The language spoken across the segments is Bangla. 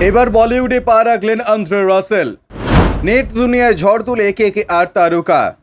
এবার বলিউডে পা রাখলেন আন্দ্রে রাসেল। নেট দুনিয়ায় ঝড় তুলে কে কে আর তারকা।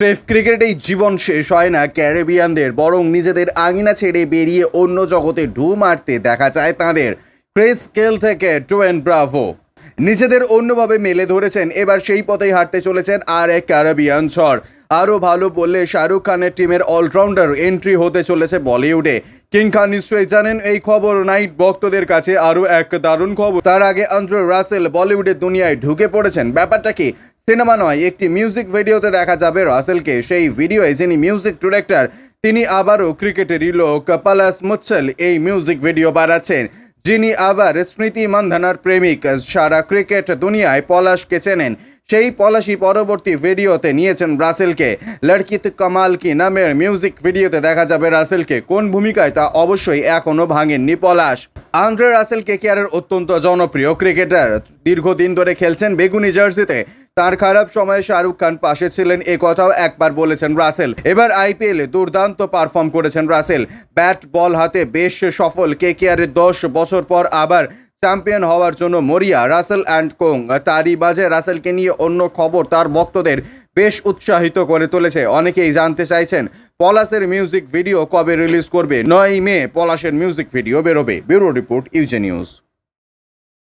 টেস্ট ক্রিকেটেই জীবন শেষ হয় না ক্যারিবিয়ানদের, বরং নিজেদের আঙিনা ছেড়ে বেরিয়ে অন্য জগতে ঢু মারতে দেখা যায় তাঁদের। ক্রেস কেল থেকে টুয়েন ব্রাভো। নিজেদের অন্যভাবে মেলে ধরেছেন, এবার সেই পথেই হাঁটতে চলেছেন আর এক ক্যারেবিয়ান ঝড়। আরও ভালো বললে শাহরুখ খানের টিমের অলরাউন্ডার এন্ট্রি হতে চলেছে বলিউডে। কিং খান নিশ্চয়ই জানেন, এই খবর নাইট ভক্তদের কাছে আরও এক দারুণ খবর। তার আগে আন্দ্রে রাসেল বলিউডের দুনিয়ায় ঢুকে পড়েছেন। ব্যাপারটা কি? সিনেমা নয়, একটি মিউজিক ভিডিওতে দেখা যাবে রাসেলকে। সেই ভিডিওয়ে যিনি মিউজিক ডিরেক্টর, তিনি আবারও ক্রিকেটেরই লোক পালাস মুচ্ছল এই মিউজিক ভিডিও বানাচ্ছেন, যিনি আবার স্মৃতি মান্ধানার প্রেমিক। সারা ক্রিকেট দুনিয়ায় পলাশকে চেনেন। সেই পলাশি পরবর্তী ভিডিওতে নিয়েছেন রাসেলকে। লড়কিত কামাল কি নামের মিউজিক ভিডিওতে দেখা যাবে রাসেলকে? কোন ভূমিকায়? তা অবশ্যই এখনও ভাঙেননি পলাশ। আন্দ্রে রাসেল কেকেআরের অত্যন্ত জনপ্রিয় ক্রিকেটার দীর্ঘদিন ধরে খেলছেন বেগুনি জার্সিতে। তার খারাপ সময়ে শাহরুখ খান পাশে ছিলেন, এ কথাও একবার বলেছেন রাসেল। এবার আইপিএলে দুর্দান্ত পারফর্ম করেছেন রাসেল। ব্যাট বল হাতে বেশ সফল। কেকেআরের দশ বছর পর আবার চ্যাম্পিয়ন হওয়ার জন্য মরিয়া, রাসেল অ্যান্ড কোং, তারই বাজে রাসেলকে নিয়ে অন্য খবর তার ভক্তদের বেশ উৎসাহিত করে তুলেছে। অনেকেই জানতে চাইছেন, পলাশের মিউজিক ভিডিও কবে রিলিজ করবে? নয় মে পলাশের মিউজিক ভিডিও বেরোবে। ব্যুরো রিপোর্ট, ইউজে নিউজ।